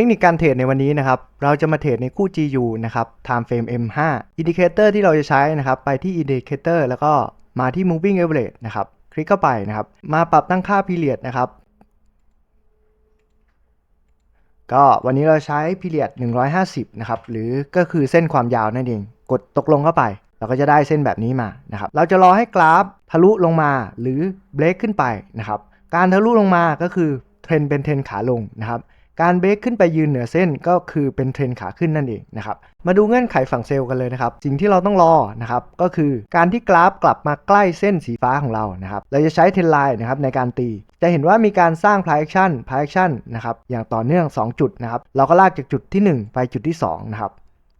ทคนิคการเทรดในวันนี้นะครับ เราจะมาเทรดในคู่ GU นะครับ Time Frame M5 Indicator ที่เราจะใช้นะครับ ไปที่ Indicator แล้วก็มาที่ Moving Average นะครับ คลิกเข้าไปนะครับ มาปรับตั้งค่า Period นะครับ ก็วันนี้เราใช้ Period 150 นะครับ หรือก็คือเส้นความยาวนั่นเอง กดตกลงเข้าไป เราก็จะได้เส้นแบบนี้มานะครับ เราจะรอให้กราฟทะลุลงมาหรือเบรกขึ้นไปนะครับ การทะลุลงมาก็คือเทรนเป็นเทรนขาลงนะครับ การเบรกขึ้นไปยืนเหนือเส้นก็คือเป็นเทรนขาขึ้นนั่นเองนะครับ มาดูเงื่อนไขฝั่งเซลล์กันเลยนะครับ สิ่งที่เราต้องรอนะครับก็คือการที่กราฟกลับมาใกล้เส้นสีฟ้าของเรานะครับ เราจะใช้เทรนไลน์นะครับในการตี จะเห็นว่ามีการสร้าง price action price action นะครับอย่างต่อเนื่อง 2 จุดนะครับ เราก็ลากจากจุดที่ 1 ไปจุดที่2นะครับ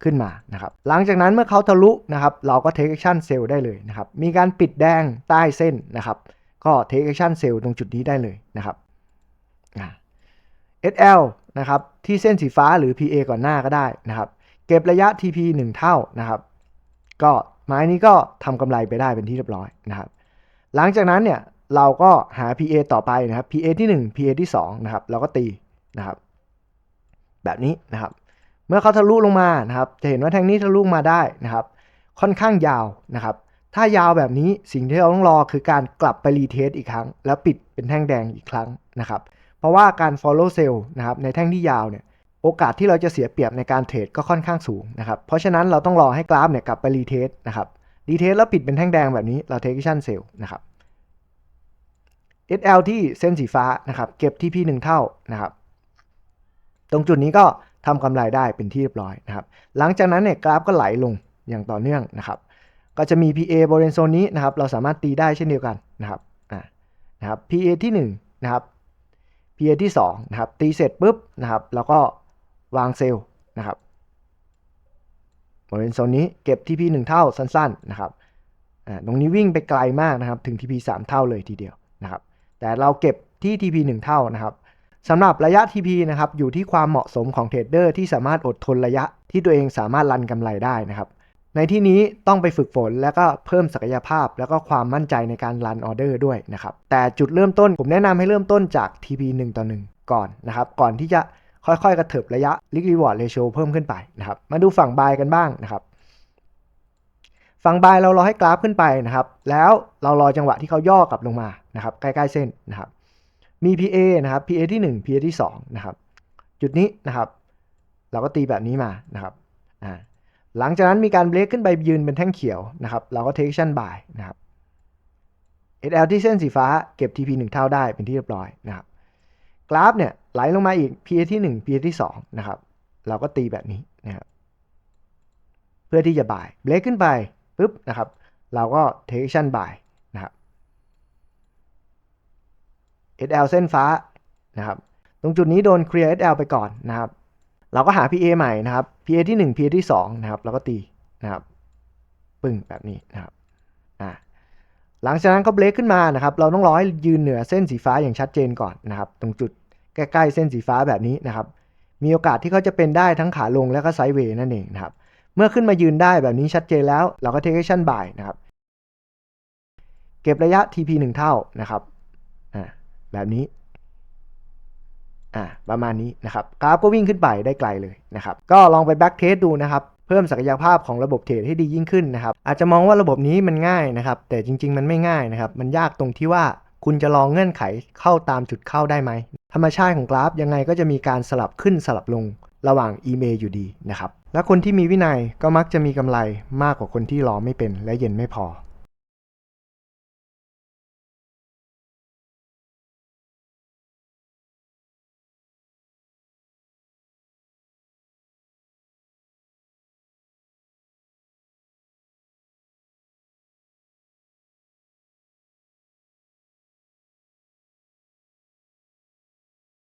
ขึ้นมานะครับ หลังจากนั้นเมื่อเขาทะลุนะครับ เราก็ take action sell ได้เลยนะครับ มีการปิดแดงใต้เส้นนะครับ ก็ take action sell ตรงจุดนี้ได้เลยนะครับ SL นะครับที่เส้นสีฟ้าหรือ PA ก่อนหน้าก็ได้นะครับเก็บระยะ TP 1 เท่านะครับก็ไม้นี้ก็ทำกำไรไปได้เป็นที่เรียบร้อยนะครับหลังจากนั้นเนี่ยเราก็หา PA ต่อไปนะครับ PA ที่ 1 PA ที่2นะครับเราก็ตีนะครับแบบนี้นะครับเมื่อเขาทะลุลงมานะครับจะเห็นว่าแท่งนี้ทะลุมาได้นะครับค่อนข้างยาวนะครับถ้ายาวแบบนี้สิ่งที่เราต้องรอคือการกลับไปรีเทสอีกครั้ง แล้วปิดเป็นแท่งแดงอีกครั้งนะครับ เพราะว่าการ follow sell นะครับในแท่งที่ยาวเนี่ยโอกาสที่เราจะเสียเปรียบในการเทรดก็ค่อนข้างสูงนะครับเพราะฉะนั้นเราต้องรอให้กราฟเนี่ยกลับไปรีเทสนะครับรีเทสแล้วปิดเป็นแท่งแดงแบบนี้เรา take action sell นะครับ SL ที่เส้นสีฟ้านะครับเก็บ TP 1เท่านะครับตรงจุดนี้ก็ทำกำไรได้เป็นที่เรียบร้อยนะครับหลังจากนั้นเนี่ยกราฟก็ไหลลงอย่างต่อเนื่องนะครับก็จะมี PA บริเวณโซนนี้นะครับเราสามารถตีได้เช่นเดียวกันนะครับอ่านะครับ PA ที่1นะครับ PA ที่2นะครับตีเสร็จปุ๊บนะครับแล้วก็วางเซลล์นะครับบริเวณโซนนี้เก็บ TP 1 เท่าสั้นๆนะครับตรงนี้วิ่งไปไกลมากนะครับถึง TP 3 เท่าเลยทีเดียวนะครับแต่เราเก็บที่ TP 1 เท่านะครับสำหรับระยะ TP นะครับอยู่ที่ความเหมาะสมของเทรดเดอร์ที่สามารถอดทนระยะที่ตัวเองสามารถรันกำไรได้นะครับ ในที่นี้ต้องไปฝึกฝนแล้วก็เพิ่มศักยภาพ แล้วก็ความมั่นใจในการรันออเดอร์ด้วยนะครับ แต่จุดเริ่มต้นผมแนะนำให้เริ่มต้นจาก TP 1ต่อ1ก่อนนะครับ ก่อนที่จะค่อยๆ กระเถิบระยะ Risk Reward Ratio เพิ่มขึ้นไปนะครับ มาดูฝั่ง buy กันบ้างนะครับ ฝั่ง buy เรารอให้กราฟขึ้นไปนะครับ แล้วเรารอจังหวะที่เขาย่อกลับลงมานะครับ ใกล้ๆเส้นนะครับ มี PA นะครับ PA ที่ 1 PA ที่2นะครับ จุดนี้นะครับ เราก็ตีแบบนี้มานะครับ อ่า หลังจากนั้นมีการเบรกขึ้นไปยืนเป็นแท่งเขียวนะครับ เราก็ take action buy นะครับ SL ที่เส้นสีฟ้าเก็บ TP 1 เท่าได้เป็นที่เรียบร้อยนะครับ กราฟเนี่ยไหลลงมาอีก PA ที่ 1 PA ที่ 2 นะครับ เราก็ตีแบบนี้นะครับ เพื่อที่จะ buy เบรกขึ้นไปปุ๊บนะครับ เราก็ take action buy นะครับ SL เส้นฟ้านะครับ ตรงจุดนี้โดน clear SL ไปก่อนนะครับ เราก็หา PA ใหม่นะครับ PA ที่ 1 PA ที่2นะครับแล้วก็ตีนะครับปึ้งแบบนี้นะครับอ่าหลังจากนั้นก็เบรกขึ้นมานะครับ เราต้องร้อให้ยืนเหนือเส้นสีฟ้าอย่างชัดเจนก่อนนะครับ ตรงจุดใกล้ๆเส้นสีฟ้าแบบนี้นะครับ มีโอกาสที่เขาจะเป็นได้ทั้งขาลงและก็ไซด์เวย์นั่นเองนะครับ เมื่อขึ้นมายืนได้แบบนี้ชัดเจนแล้ว เราก็ take action buy นะครับ เก็บระยะ TP 1 เท่านะครับอ่าแบบนี้ อ่าประมาณนี้นะครับกราฟก็วิ่งขึ้นไปได้ไกลเลยนะครับก็ลองไปแบ็กเทสดูนะครับเพิ่มศักยภาพของระบบเทรดให้ดียิ่งขึ้นนะครับอาจจะมองว่าระบบนี้มันง่ายนะครับแต่จริง ๆ มันไม่ง่ายนะครับมันยากตรงที่ว่าคุณจะลองเงื่อนไขเข้าตามจุดเข้าได้ไหมธรรมชาติของกราฟยังไงก็จะมีการสลับขึ้นสลับลงระหว่างอีเมลอยู่ดีนะครับและคนที่มีวินัยก็มักจะมีกำไรมากกว่าคนที่รอไม่เป็นและเย็นไม่พอ